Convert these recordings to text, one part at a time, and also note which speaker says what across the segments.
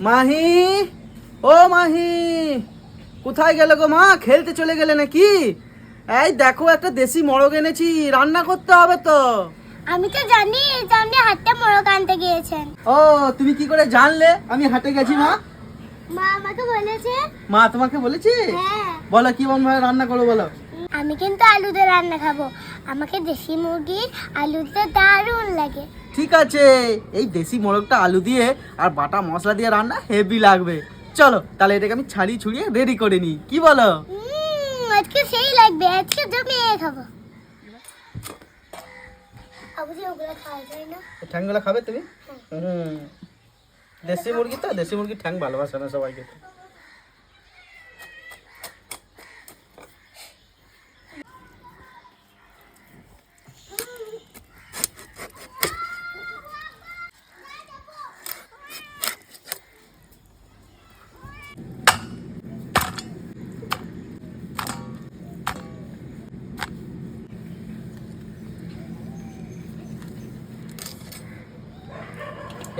Speaker 1: মাহি ও মাহি কোথায় গেলে গো মা? খেলতে চলে গেলে নাকি? এই দেখো একটা দেশি মোরগ এনেছি রান্না করতে হবে তো।
Speaker 2: আমি তো জানি যে আপনি মোরগ আনতে গিয়েছেন।
Speaker 1: ও তুমি কি করে জানলে? আমি হাটে গেছি মা।
Speaker 2: মা আমাকে বলেছে।
Speaker 1: মা তোমাকে বলেছি?
Speaker 2: হ্যাঁ।
Speaker 1: বলো কি ভাবে রান্না করো বলো।
Speaker 2: আমি কিন্তু আলু দিয়ে রান্না খাব। আমাকে দেশি মুরগি আলু দিয়ে দারুণ লাগে।
Speaker 1: ঠিক আছে। এই দেশি মোরগটা আলু দিয়ে আর বাটা মশলা দিয়ে রান্না হেভি লাগবে। চলো তাহলে এটাকে আমি ছাড়িয়ে ছুড়িয়ে রেডি করে নিই। কি বলো?
Speaker 2: আজকে সেই লাগবে আজকে জমিয়ে খাব।
Speaker 1: ঠ্যাংগুলো খাবে তুমি? হুম। দেশি মুরগি তো দেশি মুরগি ঠ্যাং ভালোবাসে না সবাইকে।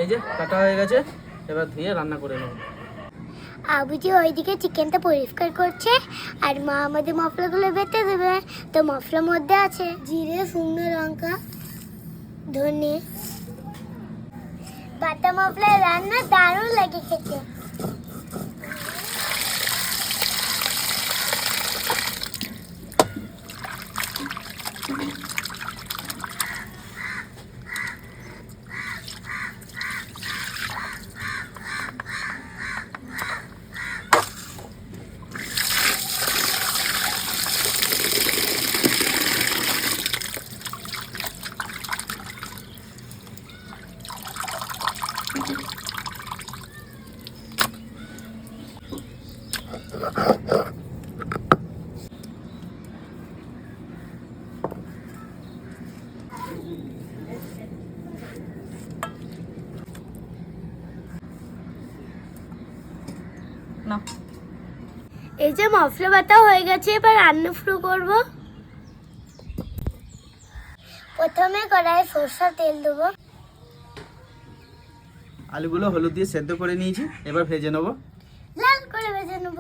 Speaker 1: এই যে, কাটা হয়ে গেছে, এবার ধুয়ে রান্না করে নেব।
Speaker 2: আবুজি ওইদিকে চিকেনটা পরিষ্কার করছে, আর মা আমাদের মশলাগুলো বেটে দেবে। তো মশলার মধ্যে আছে জিরে, শুকনো লঙ্কা, ধনে। বাটা মশলার রান্না দারুণ লাগে খেতে।
Speaker 1: না।
Speaker 2: এই যে মশলা বাটা হয়ে গেছে এবার রান্না শুরু করব। প্রথমে কড়াই সরষা তেল দেবো।
Speaker 1: আলুগুলো হলুদ দিয়ে সেদ্ধ করে নিয়েছি এবার ভেজে নেব।
Speaker 2: করে ভেজে নেব।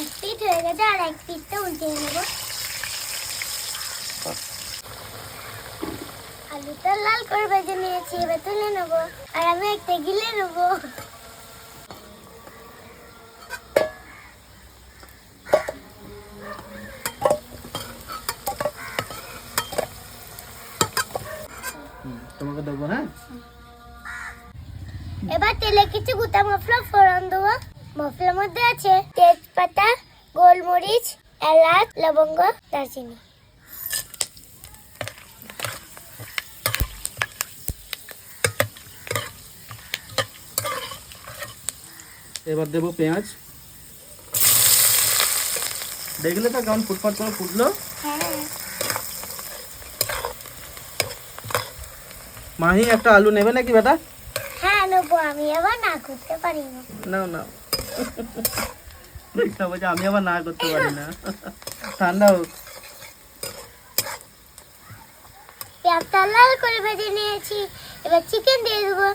Speaker 2: এক পিঠ হয়ে গেছে আর এক পিঠটা উল্টিয়ে নেব। আলুটা লাল করে ভেজে নিয়েছি, এবার তুলে নেব। আর আমি একটা গিলে নেব
Speaker 1: হুম, তোমাকে দেবো হ্যাঁ
Speaker 2: এবার তেলে কিছু গোটা মশলা ফোড়ন দেবো। মশলার মধ্যে আছে তেজপাতা, গোলমরিচ, এলাচ, লবঙ্গ, দারচিনি।
Speaker 1: এবার দেবো পেঁয়াজ। দেখলে তো কেমন ফুটফাট করে ফুটলো। মাহি, একটা আলু নেবে নাকি বেটা?
Speaker 2: হ্যাঁ নেব আমি আবার না করতে পারি না।
Speaker 1: নাও নাও। দেখা বলছে আমি আবার না করতে পারি না। ঠান্ডা হোক।
Speaker 2: পেঁয়াজটা লাল করে ভেজে নিয়েছি। এবার চিকেন দিয়ে দেবো।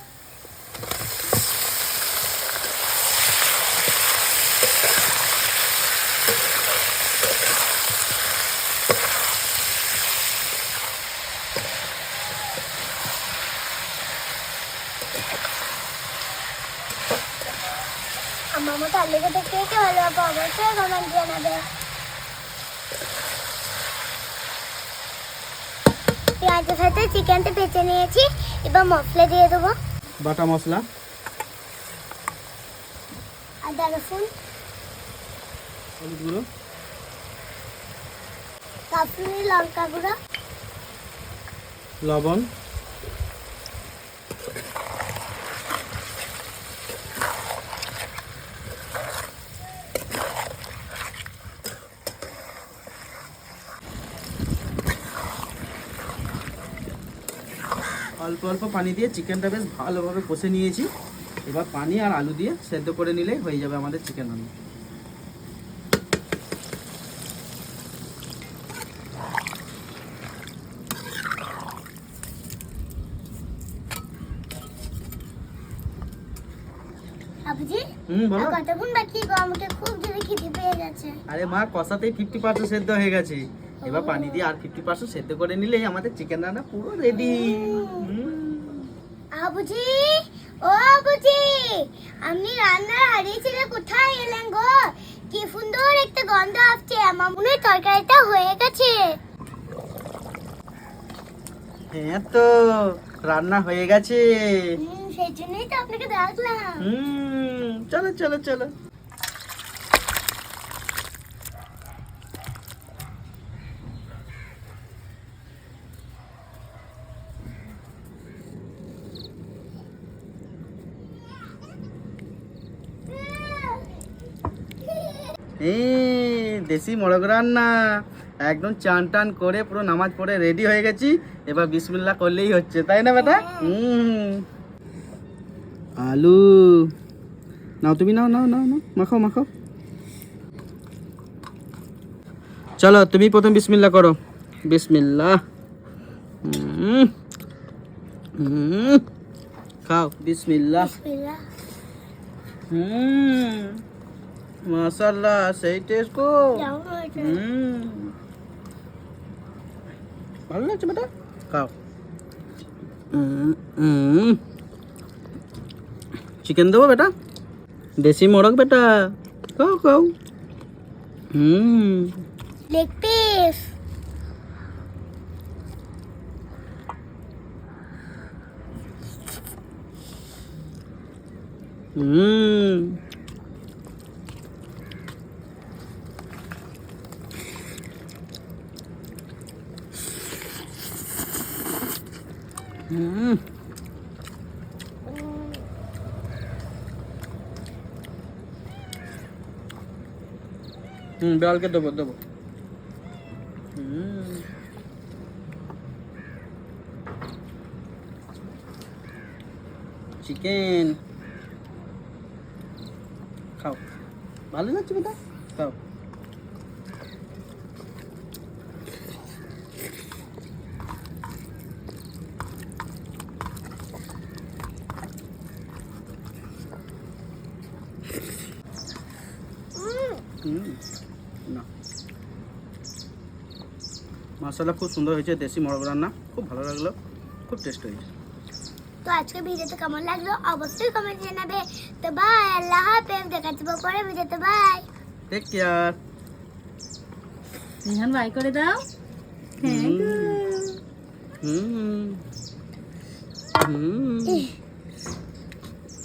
Speaker 2: আমার মতো আলুকে দেখতে কে ভালো হবে অবশ্যই কমেন্ট জানাবে পেঁয়াজের সাথে চিকেনটা বেছে নিয়েছি এবার মশলা দিয়ে দেবো।
Speaker 1: বাটা মশলা।
Speaker 2: আদা রসুন
Speaker 1: হলুদ গুঁড়ো।
Speaker 2: কাশ্মীরি লঙ্কা গুঁড়ো।
Speaker 1: লবণ। অল্প পানি দিয়ে চিকেনটা বেশ ভালোভাবে কষে নিয়েছি। এবার পানি আর আলু দিয়ে সেদ্ধ করে নিলেই হয়ে যাবে আমাদের চিকেন রান্না।
Speaker 2: আরে
Speaker 1: মা কষাতেই ফিফটি পার্সেন্ট সেদ্ধ হয়ে গেছে। এবার পানি দিয়ে আর ফিফটি পার্সেন্ট সেদ্ধ করে নিলেই আমাদের চিকেন রান্না পুরো রেডি
Speaker 2: আবুজি ও আবুজি আপনি রান্নার হারিয়ে ছেড়ে কোথায় এলেন গো? কি সুন্দর একটা গন্ধ আসছে আমার মনে হয় তরকারিটা হয়ে গেছে।
Speaker 1: হ্যাঁ তো রান্না হয়ে গেছে।
Speaker 2: সেই জন্যই তো আপনাকে ডাকলাম
Speaker 1: হুম চলো চলো চলো এই দেশি মোরগ রান্না। একদম চান টান করে পুরো নামাজ পড়ে রেডি হয়ে গেছি। এবার বিসমিল্লাহ করলেই হচ্ছে তাই না বেটা? হুম। আলু। নাও তুমি নাও নাও নাও নাও মাখাও মাখাও। চলো তুমি প্রথম বিসমিল্লাহ করো। হুম। খাও বিসমিল্লাহ। হুম।
Speaker 2: কেমন হয়েছে?
Speaker 1: ভালো লাগছে বেটা? খাও। চিকেন দেবো বেটা? দেশি মোরগ বেটা। খাও খাও। হুম।
Speaker 2: লেগ পিস
Speaker 1: হুম হুম। হুম বিড়ালকে দেবো দেবো। হুম। চিকেন। খাও। ভালো লাগছে বেটা খাও। হুম। না। মশলা খুব সুন্দর হয়েছে দেশি মোরগ রান্না। খুব ভালো লাগল খুব টেস্ট হয়েছে।
Speaker 2: তো আজকে ভিডিওতে কেমন লাগল অবশ্যই কমেন্ট জানাবে। তো বাই আল্লাহ হাফেজ দেখা যাবে পরে ভিডিওতে bye
Speaker 1: take care
Speaker 3: Nihan bye করে দাও। হ্যাঁ গো।
Speaker 1: হুম। হুম।